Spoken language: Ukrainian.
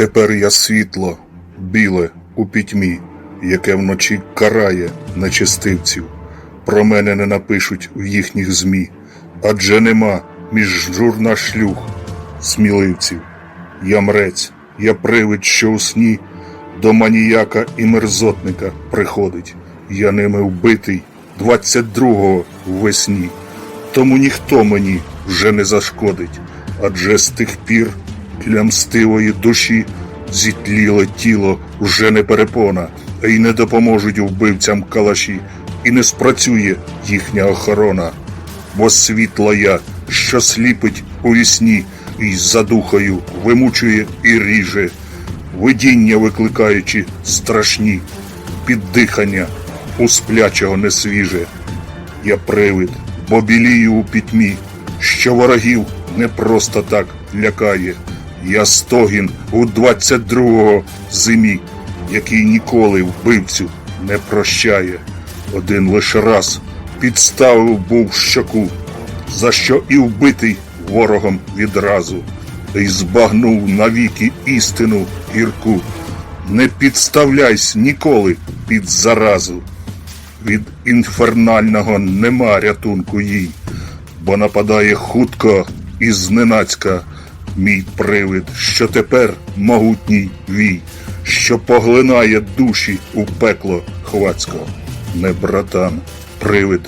Тепер я світло, біле у пітьмі, яке вночі карає нечистивців. Про мене не напишуть в їхніх змі, адже нема між журна шлюх сміливців. Я мрець, я привид, що у сні до маніяка і мерзотника приходить. Я ними вбитий 22-го ввесні. Тому ніхто мені вже не зашкодить, адже з тих пір для мстивої душі зітліле тіло вже не перепона, а й не допоможуть вбивцям калаші, і не спрацює їхня охорона. Бо світла я, що сліпить у вісні, і за духою вимучує і ріже, видіння викликаючи страшні, піддихання у сплячого несвіже. Я привид, бо білію у пітьмі, що ворогів не просто так лякає. Я стогін у 22-го зимі, який ніколи вбивцю не прощає. Один лише раз підставив був щоку, за що і вбитий ворогом відразу, і збагнув навіки істину гірку. Не підставляйсь ніколи під заразу. Від інфернального нема рятунку їй, бо нападає хутко і зненацька мій привид, що тепер могутній вій, що поглинає душі у пекло хвацько. Не братан, привид